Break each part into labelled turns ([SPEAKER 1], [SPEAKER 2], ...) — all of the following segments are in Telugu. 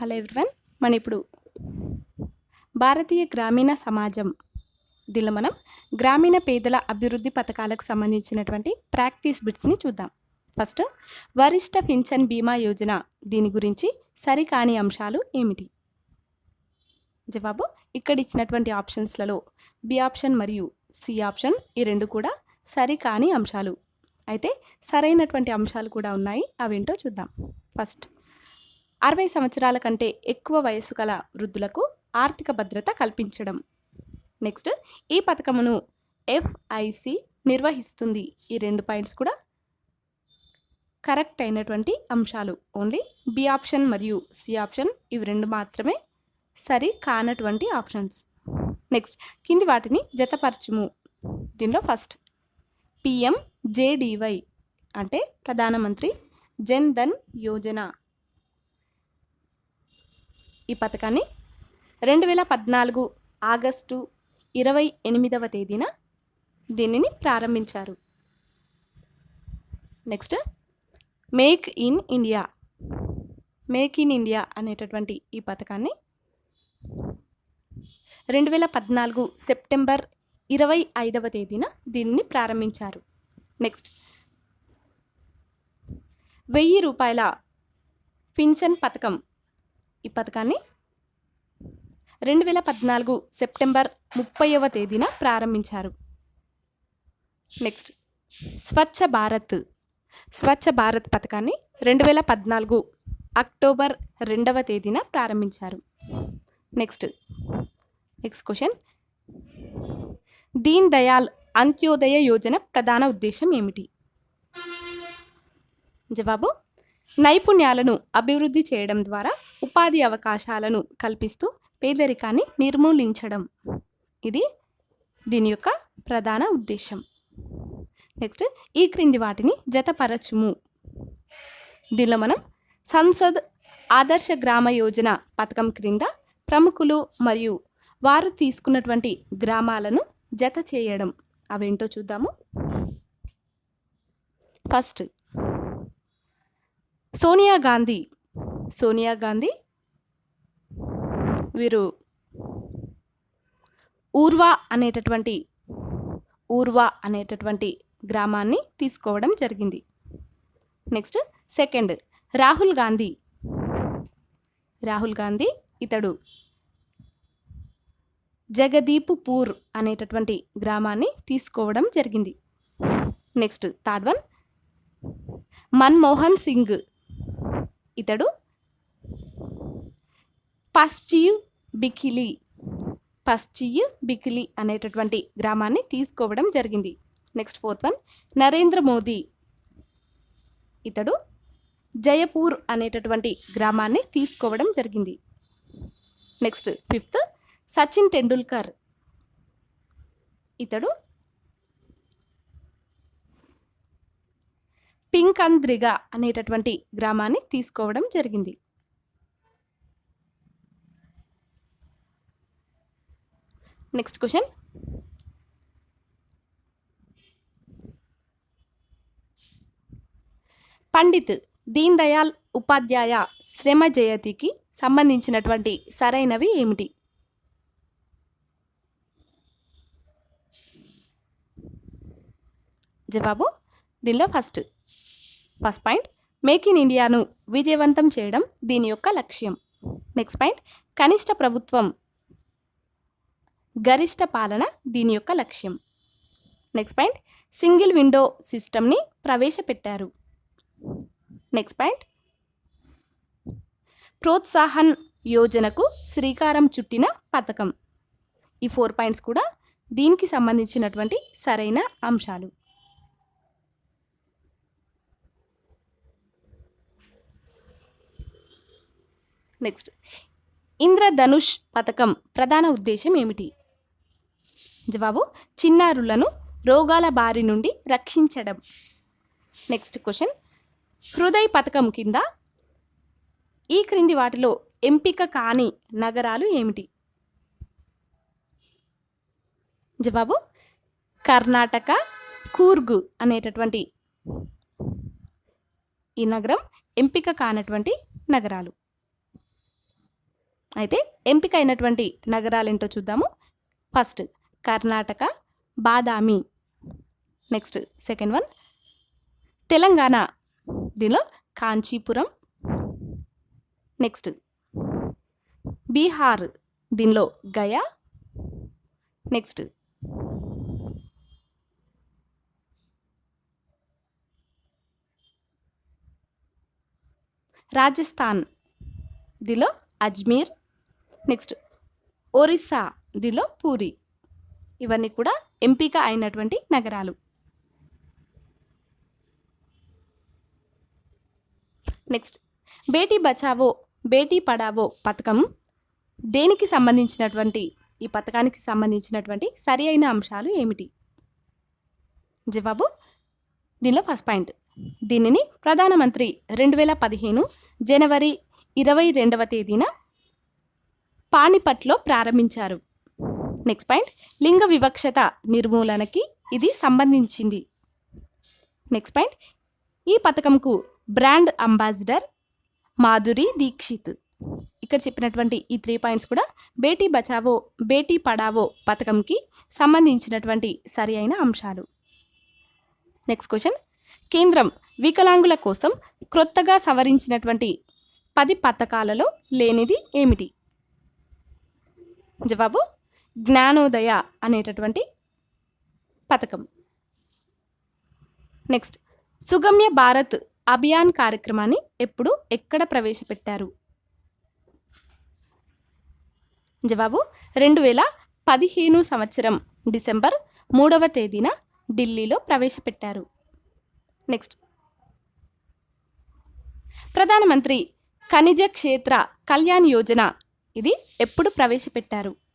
[SPEAKER 1] హలో ఎవ్రీవన్ మన ఇప్పుడు భారతీయ గ్రామీణ సమాజం దీనిలో మనం గ్రామీణ పేదల అభివృద్ధి పథకాలకు సంబంధించినటువంటి ప్రాక్టీస్ బిట్స్ని చూద్దాం. ఫస్ట్ వరిష్ట పింఛన్ బీమా యోజన దీని గురించి సరికాని అంశాలు ఏమిటి? జవాబు ఇక్కడ ఇచ్చినటువంటి ఆప్షన్స్లలో బి ఆప్షన్ మరియు సి ఆప్షన్ ఈ రెండు కూడా సరికాని అంశాలు. అయితే సరైనటువంటి అంశాలు కూడా ఉన్నాయి అవేంటో చూద్దాం. ఫస్ట్ అరవై సంవత్సరాల కంటే ఎక్కువ వయస్సు గల వృద్ధులకు ఆర్థిక భద్రత కల్పించడం. నెక్స్ట్ ఈ పథకమును ఎఫ్ఐసి నిర్వహిస్తుంది. ఈ రెండు పాయింట్స్ కూడా కరెక్ట్ అయినటువంటి అంశాలు. ఓన్లీ బి ఆప్షన్ మరియు సి ఆప్షన్ ఇవి రెండు మాత్రమే సరి కానటువంటి ఆప్షన్స్. నెక్స్ట్ కింది వాటిని జతపరచుము. దీనిలో ఫస్ట్ పిఎం జేడివై అంటే ప్రధానమంత్రి జన్ ధన్ యోజన. ఈ పథకాన్ని రెండు వేల పద్నాలుగు ఆగస్టు ఇరవై ఎనిమిదవ తేదీన దీనిని ప్రారంభించారు. Next make in India. Make in India అనేటటువంటి ఈ పథకాన్ని రెండు వేల పద్నాలుగు సెప్టెంబర్ ఇరవై ఐదవ తేదీన దీనిని ప్రారంభించారు. నెక్స్ట్ వెయ్యి రూపాయల పింఛన్ పథకం ఈ పథకాన్ని రెండు వేల పద్నాలుగు సెప్టెంబర్ ముప్పైవ తేదీన ప్రారంభించారు. నెక్స్ట్ స్వచ్ఛ భారత్. స్వచ్ఛ భారత్ పథకాన్ని రెండు వేల పద్నాలుగు అక్టోబర్ రెండవ తేదీన ప్రారంభించారు. Next next question. Deen Dayal Antyodaya Yojana ప్రధాన ఉద్దేశం ఏమిటి? జవాబు నైపుణ్యాలను అభివృద్ధి చేయడం ద్వారా ఉపాధి అవకాశాలను కల్పిస్తూ పేదరికాన్ని నిర్మూలించడం. ఇది దీని యొక్క ప్రధాన ఉద్దేశం. నెక్స్ట్ ఈ క్రింది వాటిని జతపరచుము. దీనిలో మనం సంసద్ ఆదర్శ గ్రామ యోజన పథకం క్రింద ప్రముఖులు మరియు వారు తీసుకున్నటువంటి గ్రామాలను జత చేయడం. అవేంటో చూద్దాము. ఫస్ట్ సోనియా గాంధీ. సోనియా గాంధీ వీరు ఊర్వ అనేటటువంటి ఊర్వ అనేటటువంటి గ్రామాన్ని తీసుకోవడం జరిగింది. Next second Rahul Gandhi. Rahul Gandhi ఇతడు జగదీపుపూర్ అనేటటువంటి గ్రామాన్ని తీసుకోవడం జరిగింది. Next third one Manmohan Singh ఇతడు పశ్చివ్ బికిలి పశ్చియ బికిలి అనేటటువంటి గ్రామాన్ని తీసుకోవడం జరిగింది. Next fourth one Narendra Modi. ఇతడు జయపూర్ అనేటటువంటి గ్రామాన్ని తీసుకోవడం జరిగింది. Next fifth Sachin Tendulkar. ఇతడు పింకంద్రిగా అనేటటువంటి గ్రామాన్ని తీసుకోవడం జరిగింది. నెక్స్ట్ క్వశ్చన్ పండిత్ దీన్ దయాల్ ఉపాధ్యాయ శ్రమ జయతికి సంబంధించినటువంటి సరైనవి ఏమిటి? జవాబు దీనిలో first first point make in ఇండియాను విజయవంతం చేయడం దీని యొక్క లక్ష్యం. నెక్స్ట్ పాయింట్ కనిష్ట ప్రభుత్వం గరిష్ట పాలన దీని యొక్క లక్ష్యం. నెక్స్ట్ పాయింట్ సింగిల్ విండో సిస్టమ్ని ప్రవేశపెట్టారు. నెక్స్ట్ పాయింట్ ప్రోత్సాహన్ యోజనకు శ్రీకారం చుట్టిన పథకం. ఈ ఫోర్ పాయింట్స్ కూడా దీనికి సంబంధించినటువంటి సరైన అంశాలు. నెక్స్ట్ ఇంద్రధనుష్ పథకం ప్రధాన ఉద్దేశం ఏమిటి? జవాబు చిన్నారులను రోగాల బారి నుండి రక్షించడం. నెక్స్ట్ క్వశ్చన్ హృదయ పథకం కింద ఈ క్రింది వాటిలో ఎంపిక కాని నగరాలు ఏమిటి? జవాబు కర్ణాటక కూర్గు అనేటటువంటి ఈ నగరం ఎంపిక కానటువంటి నగరాలు. అయితే ఎంపిక అయినటువంటి నగరాలు ఏంటో చూద్దాము. First Karnataka Badami. Next second one Telangana దీనిలో కాంచీపురం. నెక్స్ట్ బీహార్ దీనిలో గయా. నెక్స్ట్ రాజస్థాన్ దీనిలో అజ్మీర్. నెక్స్ట్ ఒరిస్సా దీనిలో పూరి. ఇవన్నీ కూడా ఎంపిక అయినటువంటి నగరాలు. నెక్స్ట్ బేటీ బచావో బేటీ పడావో పథకం దేనికి సంబంధించినటువంటి ఈ పథకానికి సంబంధించినటువంటి సరి అయిన అంశాలు ఏమిటి? జవాబు దీనిలో ఫస్ట్ పాయింట్ దీనిని ప్రధానమంత్రి రెండు వేల పదిహేను జనవరి ఇరవై రెండవ తేదీన పానిపట్లో ప్రారంభించారు. నెక్స్ట్ పాయింట్ లింగ వివక్షత నిర్మూలనకి ఇది సంబంధించింది. నెక్స్ట్ పాయింట్ ఈ పథకంకు బ్రాండ్ అంబాసిడర్ మాధురి దీక్షిత్. ఇక్కడ చెప్పినటువంటి ఈ త్రీ పాయింట్స్ కూడా బేటీ బచావో బేటీ పడావో పథకంకి సంబంధించినటువంటి సరి అయిన అంశాలు. నెక్స్ట్ క్వశ్చన్ కేంద్రం వికలాంగుల కోసం క్రొత్తగా సవరించినటువంటి పది పథకాలలో లేనిది ఏమిటి? జవాబు జ్ఞానోదయ అనేటటువంటి పథకం. నెక్స్ట్ సుగమ్య భారత్ అభియాన్ కార్యక్రమాన్ని ఎప్పుడు ఎక్కడ ప్రవేశపెట్టారు? జవాబు రెండు వేల పదిహేను సంవత్సరం డిసెంబర్ మూడవ తేదీన ఢిల్లీలో ప్రవేశపెట్టారు. నెక్స్ట్ ప్రధానమంత్రి ఖనిజ క్షేత్ర కళ్యాణ్ యోజన ఇది ఎప్పుడు ప్రవేశపెట్టారు?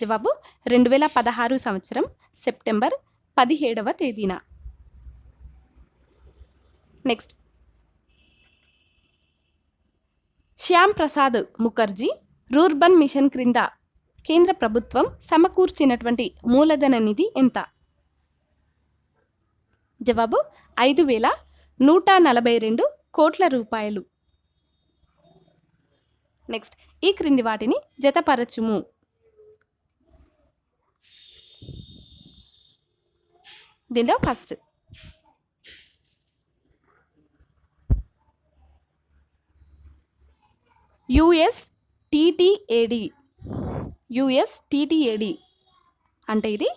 [SPEAKER 1] జవాబు రెండు వేల పదహారు సంవత్సరం సెప్టెంబర్ పదిహేడవ తేదీన. Next. Syama Prasad Mukherjee rurban mission క్రింద కేంద్ర ప్రభుత్వం సమకూర్చినటువంటి మూలధన నిధి ఎంత? జవాబు ఐదు వేల నూట నలభై రెండు కోట్ల రూపాయలు. నెక్స్ట్. ఈ క్రింది వాటిని జతపరచుము. దీనిలో first. US TTAD US TTAD అంటే ఇది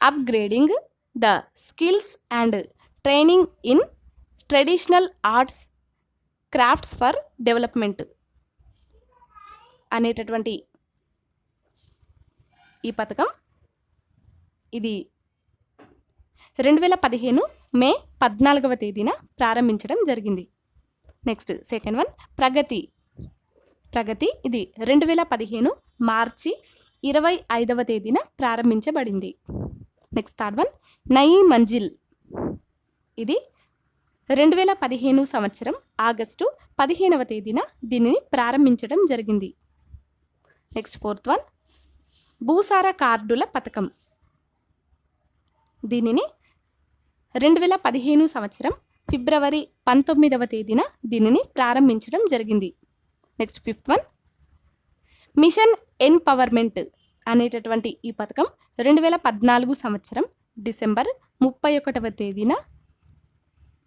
[SPEAKER 1] upgrading the skills and training in traditional arts crafts for development అనేటటువంటి ఈ పథకం. ఇది రెండు వేల పదిహేను మే పద్నాలుగవ తేదీన ప్రారంభించడం జరిగింది. Next second one Pragati. Pragati ఇది రెండు వేల పదిహేను మార్చి ఇరవై ఐదవ తేదీన ప్రారంభించబడింది. Next third one Nayi Manzil. ఇది రెండు వేల పదిహేను సంవత్సరం ఆగస్టు పదిహేనవ తేదీన దీనిని ప్రారంభించడం జరిగింది. నెక్స్ట్ ఫోర్త్ వన్ భూసార కార్డుల పథకం. దీనిని రెండు వేల పదిహేను సంవత్సరం ఫిబ్రవరి పంతొమ్మిదవ తేదీన దీనిని ప్రారంభించడం జరిగింది. Next fifth one mission empowerment అనేటటువంటి ఈ పథకం రెండు వేల పద్నాలుగు సంవత్సరం డిసెంబర్ ముప్పై ఒకటవ తేదీన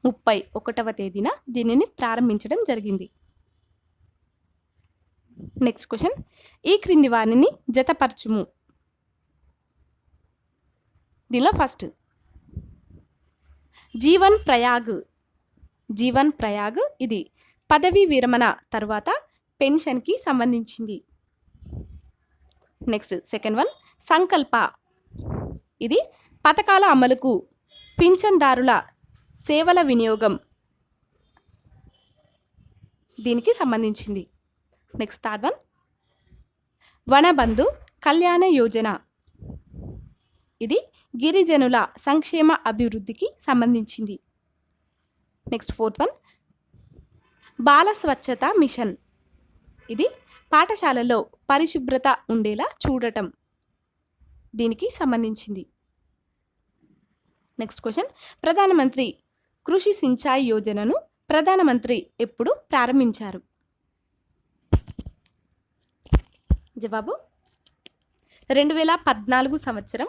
[SPEAKER 1] ముప్పై ఒకటవ తేదీన దీనిని ప్రారంభించడం జరిగింది. నెక్స్ట్ క్వశ్చన్ ఈ క్రింది వారిని జతపరచుము. దీనిలో ఫస్ట్ జీవన్ ప్రయాగ్. జీవన్ ప్రయాగ్ ఇది పదవీ విరమణ తర్వాత పెన్షన్కి సంబంధించింది. నెక్స్ట్ సెకండ్ వన్ సంకల్ప. ఇది పథకాల అమలుకు పింఛన్దారుల సేవల వినియోగం దీనికి సంబంధించింది. నెక్స్ట్ థర్డ్ వన్ వనబంధు కళ్యాణ యోజన. ఇది గిరిజనుల సంక్షేమ అభివృద్ధికి సంబంధించింది. నెక్స్ట్ ఫోర్త్ వన్ బాల స్వచ్ఛత మిషన్. ఇది పాఠశాలలో పరిశుభ్రత ఉండేలా చూడటం. దీనికి సంబంధించింది. నెక్స్ట్ క్వశ్చన్ ప్రధానమంత్రి కృషి సించాయి యోజనను ప్రధానమంత్రి ఎప్పుడు ప్రారంభించారు? జవాబు? రెండు వేల పద్నాలుగు సంవత్సరం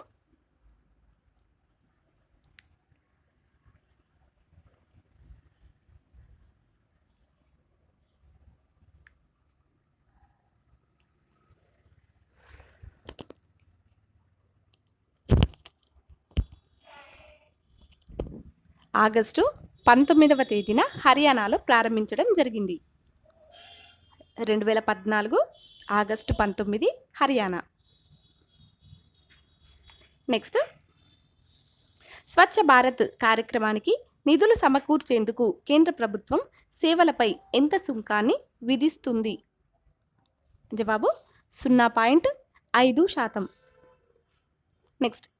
[SPEAKER 1] ఆగస్టు పంతొమ్మిదవ తేదీన హర్యానాలో ప్రారంభించడం జరిగింది. రెండు వేల పద్నాలుగు ఆగస్టు పంతొమ్మిది హర్యానా. నెక్స్ట్ స్వచ్ఛ భారత్ కార్యక్రమానికి నిధులు సమకూర్చేందుకు కేంద్ర ప్రభుత్వం సేవలపై ఎంత సుంకాన్ని విధిస్తుంది? జవాబు సున్నా పాయింట్ ఐదు శాతం. నెక్స్ట్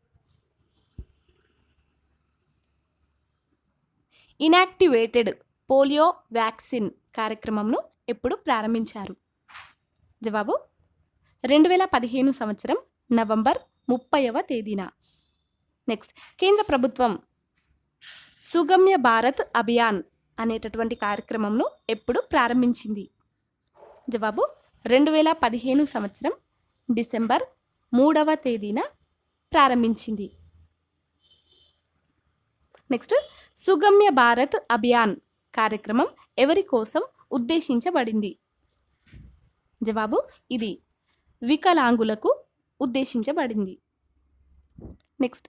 [SPEAKER 1] ఇనాక్టివేటెడ్ పోలియో వ్యాక్సిన్ కార్యక్రమంను ఎప్పుడు ప్రారంభించారు? జవాబు రెండు వేల పదిహేను సంవత్సరం నవంబర్ ముప్పైవ తేదీన. నెక్స్ట్ కేంద్ర ప్రభుత్వం సుగమ్య భారత్ అభియాన్ అనేటటువంటి కార్యక్రమంను ఎప్పుడు ప్రారంభించింది? జవాబు రెండు వేల పదిహేను సంవత్సరం డిసెంబర్ మూడవ తేదీన ప్రారంభించింది. నెక్స్ట్ సుగమ్య భారత్ అభియాన్ కార్యక్రమం ఎవరి కోసం ఉద్దేశించబడింది? జవాబు ఇది వికలాంగులకు ఉద్దేశించబడింది. నెక్స్ట్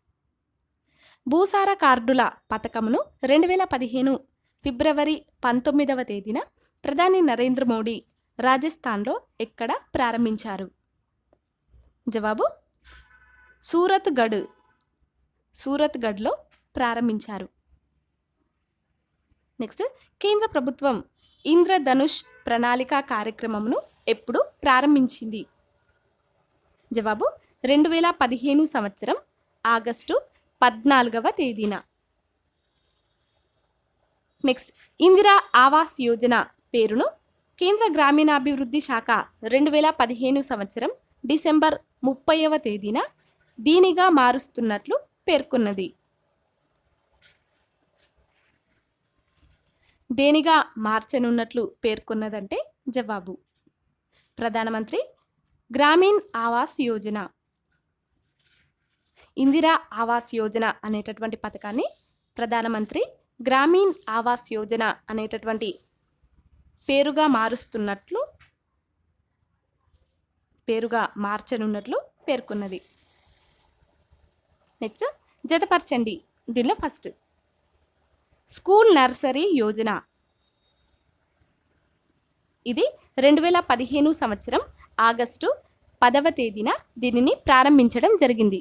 [SPEAKER 1] భూసార కార్డుల పథకమును రెండు వేల పదిహేను ఫిబ్రవరి పంతొమ్మిదవ తేదీన ప్రధాని నరేంద్ర మోడీ రాజస్థాన్లో ఎక్కడ ప్రారంభించారు? జవాబు సూరత్ గఢ్ సూరత్ గఢ్లో ప్రారంభించారు. నెక్స్ట్ కేంద్ర ప్రభుత్వం ఇంద్రధనుష్ ప్రణాళిక కార్యక్రమమును ఎప్పుడు ప్రారంభించింది? జవాబు రెండు వేల పదిహేను సంవత్సరం ఆగస్టు పద్నాలుగవ తేదీన. నెక్స్ట్ ఇందిరా ఆవాస్ యోజన పేరును కేంద్ర గ్రామీణాభివృద్ధి శాఖ రెండు వేల పదిహేను సంవత్సరం డిసెంబర్ ముప్పైవ తేదీన దీనిగా మారుస్తున్నట్లు పేర్కొన్నది. దేనిగా మార్చనున్నట్లు పేర్కొన్నదంటే జవాబు. ప్రధానమంత్రి గ్రామీణ్ ఆవాస్ యోజన. ఇందిరా ఆవాస్ యోజన అనేటటువంటి పథకాన్ని ప్రధానమంత్రి గ్రామీణ్ ఆవాస్ యోజన అనేటటువంటి పేరుగా మారుస్తున్నట్లు పేరుగా మార్చనున్నట్లు పేర్కొన్నది. నెక్స్ట్ జతపరచండి. దీనిలో ఫస్ట్. School nursery Yojana. ఇది రెండు వేల పదిహేను సంవత్సరం ఆగస్టు పదవ తేదీన దీనిని ప్రారంభించడం జరిగింది.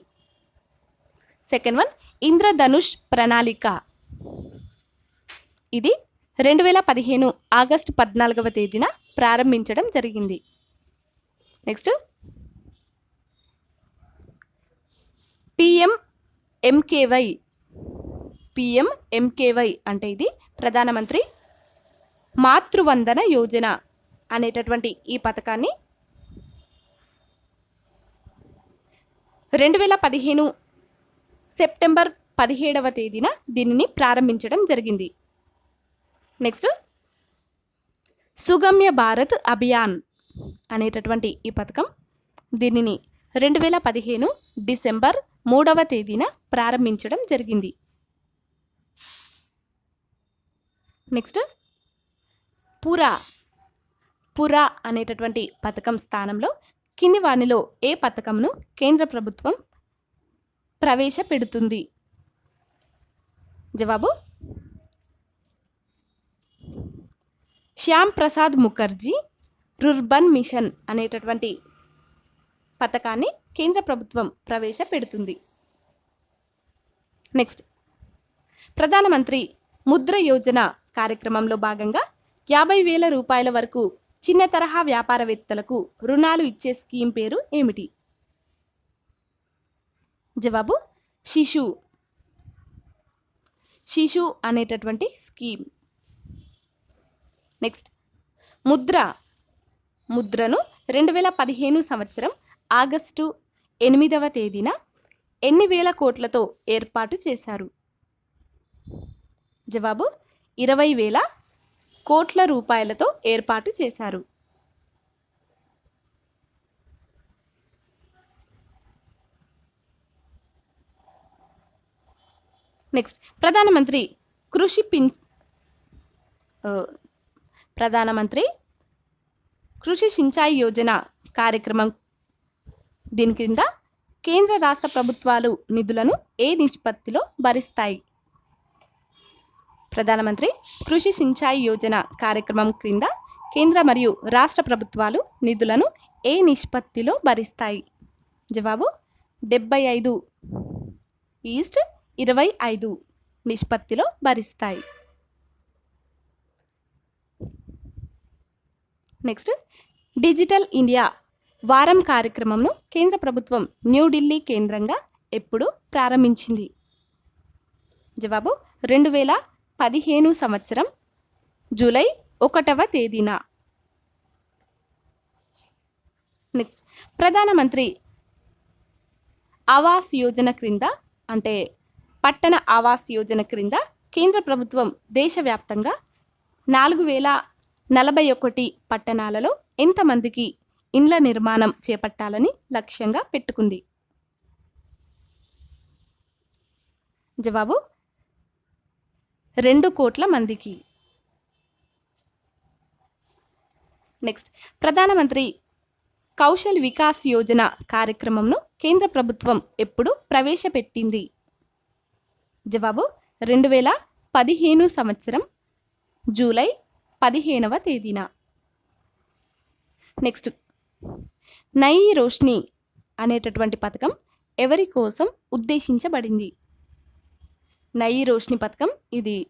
[SPEAKER 1] సెకండ్ వన్ ఇంద్రధనుష్ ప్రణాళిక. ఇది రెండు వేల పదిహేను ఆగస్టు పద్నాలుగవ తేదీన ప్రారంభించడం జరిగింది. Next PM MKY PM MKY అంటే ఇది ప్రధానమంత్రి మాతృవందన యోజన అనేటటువంటి ఈ పథకాన్ని రెండు వేల పదిహేను సెప్టెంబర్ పదిహేడవ తేదీన దీనిని ప్రారంభించడం జరిగింది. నెక్స్ట్ సుగమ్య భారత్ అభియాన్ అనేటటువంటి ఈ పథకం దీనిని రెండు వేల పదిహేను డిసెంబర్ మూడవ తేదీన ప్రారంభించడం జరిగింది. నెక్స్ట్ పురా. పురా అనేటటువంటి పథకం స్థానంలో కింది వానిలో ఏ పథకంను కేంద్ర ప్రభుత్వం ప్రవేశపెడుతుంది? జవాబు? శ్యామ్ ప్రసాద్ ముఖర్జీ రుర్బన్ మిషన్ అనేటటువంటి పథకాన్ని కేంద్ర ప్రభుత్వం ప్రవేశపెడుతుంది. నెక్స్ట్ ప్రధానమంత్రి ముద్ర యోజన కార్యక్రమంలో భాగంగా యాభై వేల రూపాయల వరకు చిన్న తరహా వ్యాపారవేత్తలకు రుణాలు ఇచ్చే స్కీమ్ పేరు ఏమిటి? జవాబు శిశు. శిశు అనేటటువంటి స్కీమ్. నెక్స్ట్ ముద్ర. ముద్రను రెండు వేల పదిహేను సంవత్సరం ఆగస్టు ఎనిమిదవ తేదీన ఎన్ని వేల కోట్లతో ఏర్పాటు చేశారు? జవాబు ఇరవై వేల కోట్ల రూపాయలతో ఏర్పాటు చేశారు. నెక్స్ట్ ప్రధానమంత్రి కృషి పిం ప్రధానమంత్రి కృషి సించాయి యోజన కార్యక్రమం దీని కింద కేంద్ర రాష్ట్ర ప్రభుత్వాలు నిధులను ఏ నిష్పత్తిలో భరిస్తాయి? ప్రధానమంత్రి కృషి సించాయి యోజన కార్యక్రమం క్రింద కేంద్ర మరియు రాష్ట్ర ప్రభుత్వాలు నిధులను ఏ నిష్పత్తిలో భరిస్తాయి? జవాబు డెబ్బై ఐదు. ఈస్ట్ ఇరవై ఐదు నిష్పత్తిలో భరిస్తాయి. నెక్స్ట్ డిజిటల్ ఇండియా వారం కార్యక్రమంను కేంద్ర ప్రభుత్వం న్యూఢిల్లీ కేంద్రంగా ఎప్పుడు ప్రారంభించింది? జవాబు రెండు వేల పదిహేను సంవత్సరం జూలై ఒకటవ తేదీన. నెక్స్ట్ ప్రధానమంత్రి ఆవాస్ యోజన క్రింద అంటే పట్టణ ఆవాస్ యోజన క్రింద కేంద్ర ప్రభుత్వం దేశవ్యాప్తంగా నాలుగు వేల నలభై ఒకటి పట్టణాలలో ఎంతమందికి ఇండ్ల నిర్మాణం చేపట్టాలని లక్ష్యంగా పెట్టుకుంది? జవాబు రెండు కోట్ల మందికి. నెక్స్ట్ ప్రధానమంత్రి కౌశల్ వికాస్ యోజన కార్యక్రమంను కేంద్ర ప్రభుత్వం ఎప్పుడు ప్రవేశపెట్టింది? జవాబు రెండు వేల పదిహేను సంవత్సరం జూలై పదిహేనవ తేదీన. నెక్స్ట్ నయీ రోష్ని అనేటటువంటి పథకం ఎవరి కోసం ఉద్దేశించబడింది? నయి రోష్ని పథకం ఇది.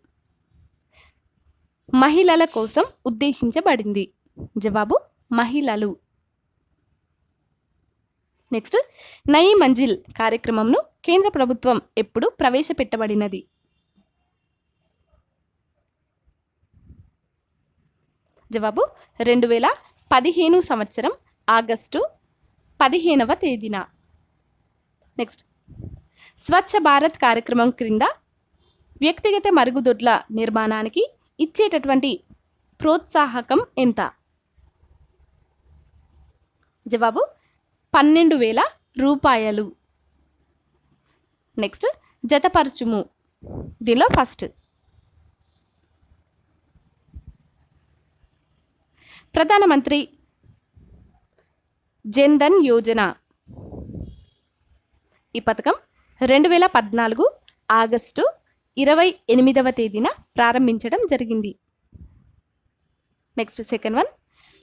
[SPEAKER 1] మహిళల కోసం ఉద్దేశించబడింది. జవాబు మహిళలు. నెక్స్ట్ నయి మంజిల్ కార్యక్రమంను కేంద్ర ప్రభుత్వం ఎప్పుడు ప్రవేశపెట్టబడినది? జవాబు రెండు వేల పదిహేను సంవత్సరం ఆగస్టు పదిహేనవ తేదీన. నెక్స్ట్ స్వచ్ఛ భారత్ కార్యక్రమం క్రింద వ్యక్తిగత మరుగుదొడ్ల నిర్మాణానికి ఇచ్చేటటువంటి ప్రోత్సాహకం ఎంత? జవాబు పన్నెండు వేల రూపాయలు. నెక్స్ట్ జతపరచుము. దీనిలో ఫస్ట్. ప్రధానమంత్రి జన్ధన్ యోజన. ఈ పథకం రెండు వేల పద్నాలుగు ఆగస్టు ఇరవై ఎనిమిదవ తేదీన ప్రారంభించడం జరిగింది. Next second one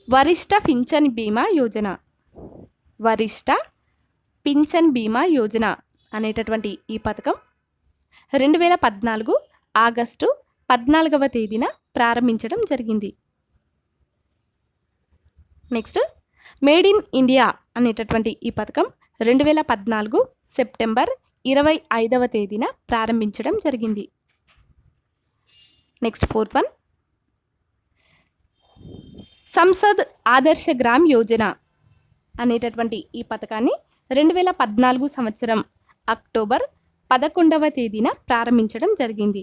[SPEAKER 1] Varishtha Pension Bima Yojana. Varishtha pension Bima Yojana అనేటటువంటి ఈ పథకం రెండు వేల పద్నాలుగు ఆగస్టు పద్నాలుగవ తేదీన ప్రారంభించడం జరిగింది. నెక్స్ట్ మేడ్ ఇన్ ఇండియా అనేటటువంటి ఈ పథకం రెండు వేల పద్నాలుగు సెప్టెంబర్ ఇరవై ఐదవ తేదీన ప్రారంభించడం జరిగింది. నెక్స్ట్ ఫోర్త్ వన్ సంసద్ ఆదర్శ గ్రామ్ యోజన అనేటటువంటి ఈ పథకాన్ని రెండు వేల పద్నాలుగు సంవత్సరం అక్టోబర్ పదకొండవ తేదీన ప్రారంభించడం జరిగింది.